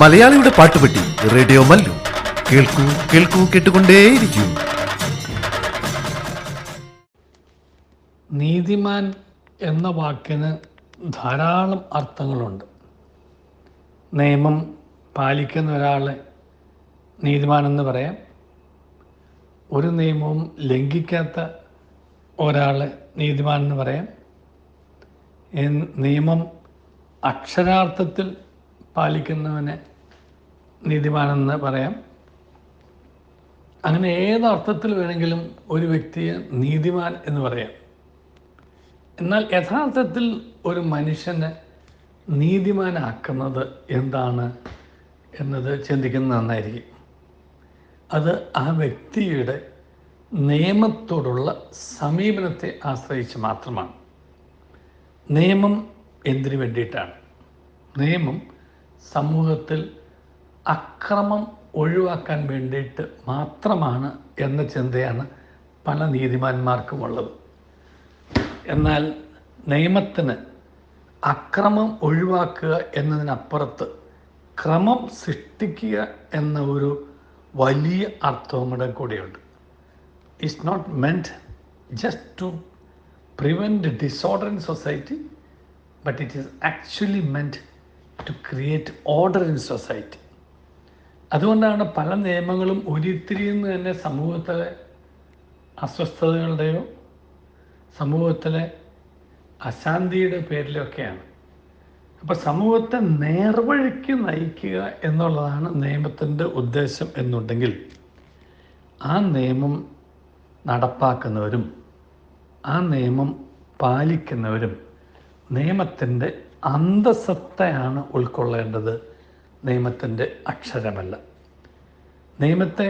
മലയാളിയുടെ പാട്ടുപെട്ടി റേഡിയോ മല്ലു. കേൾക്കൂ കേൾക്കൂ കേട്ടുകൊണ്ടേയിരിക്കൂ. നീതിമാൻ എന്ന വാക്കിന് ധാരാളം അർത്ഥങ്ങളുണ്ട്. നിയമം പാലിക്കുന്ന ഒരാളെ നീതിമാനെന്ന് പറയാം. ഒരു നിയമവും ലംഘിക്കാത്ത ഒരാളെ നീതിമാൻ എന്ന് പറയാം. നിയമം അക്ഷരാർത്ഥത്തിൽ പാലിക്കുന്നവനെ നീതിമാനെന്ന് പറയാം. അങ്ങനെ ഏതർത്ഥത്തിൽ വേണമെങ്കിലും ഒരു വ്യക്തിയെ നീതിമാൻ എന്ന് പറയാം. എന്നാൽ യഥാർത്ഥത്തിൽ ഒരു മനുഷ്യനെ നീതിമാനാക്കുന്നത് എന്താണ് എന്നത് ചിന്തിക്കുന്നത് നന്നായിരിക്കും. അത് ആ വ്യക്തിയുടെ നിയമത്തോടുള്ള സമീപനത്തെ ആശ്രയിച്ച് മാത്രമാണ്. നിയമം എന്തിനു വേണ്ടിയിട്ടാണ്? നിയമം സമൂഹത്തിൽ അക്രമം ഒഴിവാക്കാൻ വേണ്ടിയിട്ട് മാത്രമാണ് എന്ന ചിന്തയാണ് പല നീതിമാന്മാർക്കും ഉള്ളത് എന്നാൽ നിയമത്തിന് അക്രമം ഒഴിവാക്കുക എന്നതിനപ്പുറത്ത് ക്രമം സൃഷ്ടിക്കുക എന്ന ഒരു വലിയ അർത്ഥവും ഇവിടെ കൂടിയുണ്ട്. It's not meant just to prevent disorder in society but it is actually meant to create order in society അതുകൊണ്ടാണ് പല നിയമങ്ങളും ഒരിത്തിരി നിന്ന് തന്നെ സമൂഹത്തിലെ അസ്വസ്ഥതകളുടെയോ സമൂഹത്തിലെ അശാന്തിയുടെ പേരിലൊക്കെയാണ്. അപ്പോൾ സമൂഹത്തെ നേർവഴിക്ക് നയിക്കുക എന്നുള്ളതാണ് നിയമത്തിന്റെ ഉദ്ദേശം എന്നുണ്ടെങ്കിൽ ആ നിയമം നടപ്പാക്കുന്നവരും ആ നിയമം പാലിക്കുന്നവരും നിയമത്തിന്റെ അന്തസത്തയാണ് ഉൾക്കൊള്ളേണ്ടത് നിയമത്തിന്റെ അക്ഷരമല്ല. നിയമത്തെ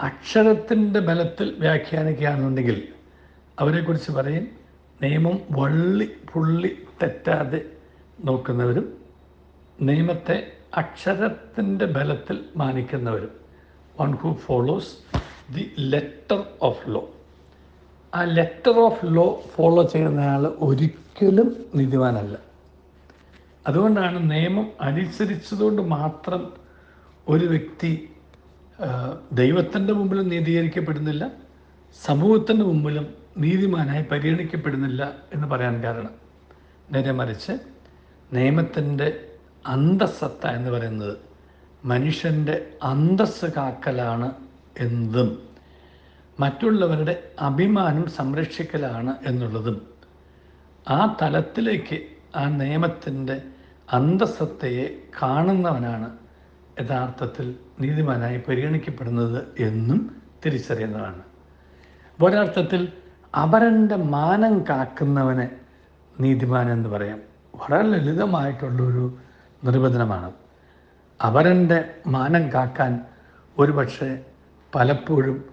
അക്ഷരത്തിന്റെ ബലത്തിൽ വ്യാഖ്യാനിക്കുകയാണെന്നുണ്ടെങ്കിൽ അവരെക്കുറിച്ച് പറയും നിയമം വള്ളി പുള്ളി തെറ്റാതെ നോക്കുന്നവരും നിയമത്തെ അക്ഷരത്തിന്റെ ബലത്തിൽ മാനിക്കുന്നവരും. One who follows the letter of law ആ ലെറ്റർ ഓഫ് ലോ ഫോളോ ചെയ്യുന്നയാൾ ഒരിക്കലും നീതിവാനല്ല അതുകൊണ്ടാണ് നിയമം അനുസരിച്ചതുകൊണ്ട് മാത്രം ഒരു വ്യക്തി ദൈവത്തിന്റെ മുമ്പിലും നീതീകരിക്കപ്പെടുന്നില്ല സമൂഹത്തിന്റെ മുമ്പിലും നീതിമാനായി പരിഗണിക്കപ്പെടുന്നില്ല എന്ന് പറയാൻ കാരണം നേരെ മറിച്ച് നിയമത്തിന്റെ അന്തസ്സത്ത എന്ന് പറയുന്നത് മനുഷ്യന്റെ അന്തസ് കാക്കലാണ് എന്നതും മറ്റുള്ളവരുടെ അഭിമാനം സംരക്ഷിക്കലാണ് എന്നുള്ളതും. ആ തലത്തിലേക്ക് ആ നിയമത്തിന്റെ അന്തസ്സത്തയെ കാണുന്നവനാണ് യഥാർത്ഥത്തിൽ നീതിമാനായി പരിഗണിക്കപ്പെടുന്നത് എന്നും തിരിച്ചറിയുന്നതാണ്. ഒരർത്ഥത്തിൽ അവരന്റെ മാനം കാക്കുന്നവനെ നീതിമാൻ എന്ന് പറയാം. വളരെ ലളിതമായിട്ടുള്ളൊരു നിർവചനമാണ് അവരന്റെ മാനം കാക്കാൻ ഒരുപക്ഷെ പലപ്പോഴും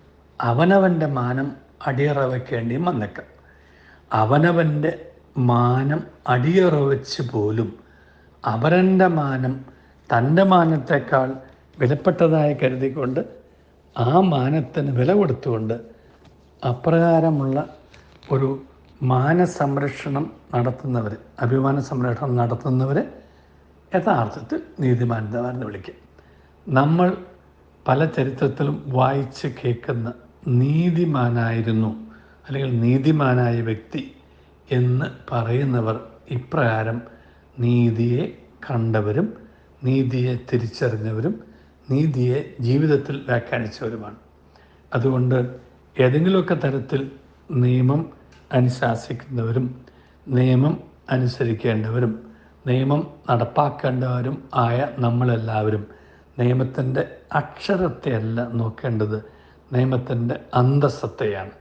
അവനവന്റെ മാനം അടിയറ വയ്ക്കേണ്ടിയും വന്നേക്കാം. അവനവന്റെ മാനം അടിയറ വെച്ച് പോലും അവരന്റെ മാനം തന്റെ മാനത്തേക്കാൾ വിലപ്പെട്ടതായി കരുതിക്കൊണ്ട് ആ മാനത്തിന് വില കൊടുത്തുകൊണ്ട് അപ്രകാരമുള്ള ഒരു മാനസംരക്ഷണം നടത്തുന്നവർ അഭിമാന സംരക്ഷണം നടത്തുന്നവർ യഥാർത്ഥത്തിൽ നീതിമാനന്ദമാരെന്ന് വിളിക്കും. നമ്മൾ പല ചരിത്രത്തിലും വായിച്ച് കേൾക്കുന്ന നീതിമാനായിരുന്നു അല്ലെങ്കിൽ നീതിമാനായ വ്യക്തി എന്ന് പറയുന്നവർ ഇപ്രകാരം നീതിയെ കണ്ടവരും നീതിയെ തിരിച്ചറിഞ്ഞവരും നീതിയെ ജീവിതത്തിൽ വ്യാഖ്യാനിച്ചവരുമാണ്. അതുകൊണ്ട് ഏതെങ്കിലുമൊക്കെ തരത്തിൽ നിയമം അനുശാസിക്കുന്നവരും നിയമം അനുസരിക്കേണ്ടവരും നിയമം നടപ്പാക്കേണ്ടവരും ആയ നമ്മളെല്ലാവരും നിയമത്തിന്റെ അക്ഷരത്തെയല്ല നോക്കേണ്ടത്. നിയമത്തിന്റെ അന്തസ്സത്തെയാണ്.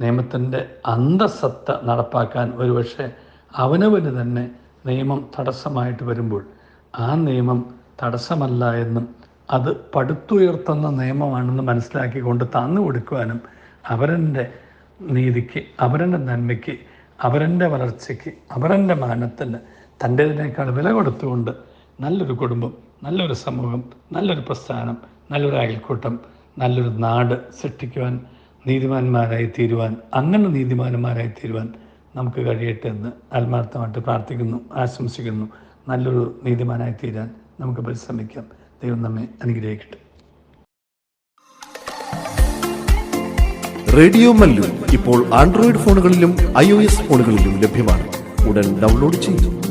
നിയമത്തിന്റെ അന്തസ്സത്ത നടപ്പാക്കാൻ ഒരുപക്ഷെ അവനവന് തന്നെ നിയമം തടസ്സമായിട്ട് വരുമ്പോൾ ആ നിയമം തടസ്സമല്ല എന്നും അത് പടുത്തുയർത്തുന്ന നിയമമാണെന്ന് മനസ്സിലാക്കിക്കൊണ്ട് തന്നു കൊടുക്കുവാനും അവരന്റെ നീതിക്ക് അവരന്റെ നന്മയ്ക്ക് അവരന്റെ വളർച്ചയ്ക്ക് അവരന്റെ മാനത്തിന് തന്റേതിനേക്കാൾ വില കൊടുത്തുകൊണ്ട് നല്ലൊരു കുടുംബം നല്ലൊരു സമൂഹം നല്ലൊരു പ്രസ്ഥാനം നല്ലൊരു അയൽക്കൂട്ടം നല്ലൊരു നാട് സൃഷ്ടിക്കുവാൻ നീതിമാന്മാരായി തീരുവാൻ അങ്ങനെ നീതിമാന്മാരായി തീരുവാൻ നമുക്ക് കഴിയട്ടെ എന്ന് ആത്മാർത്ഥമായിട്ട് പ്രാർത്ഥിക്കുന്നു ആശംസിക്കുന്നു. നല്ലൊരു നീതിമാനായി തീരാൻ നമുക്ക് പരിശ്രമിക്കാം. ദൈവം നമ്മെ അനുഗ്രഹിക്കട്ടെ. റേഡിയോ മല്ലു ഇപ്പോൾ ആൻഡ്രോയിഡ് ഫോണുകളിലും ഐ ഫോണുകളിലും ലഭ്യമാണ്. ഉടൻ ഡൗൺലോഡ് ചെയ്യൂ.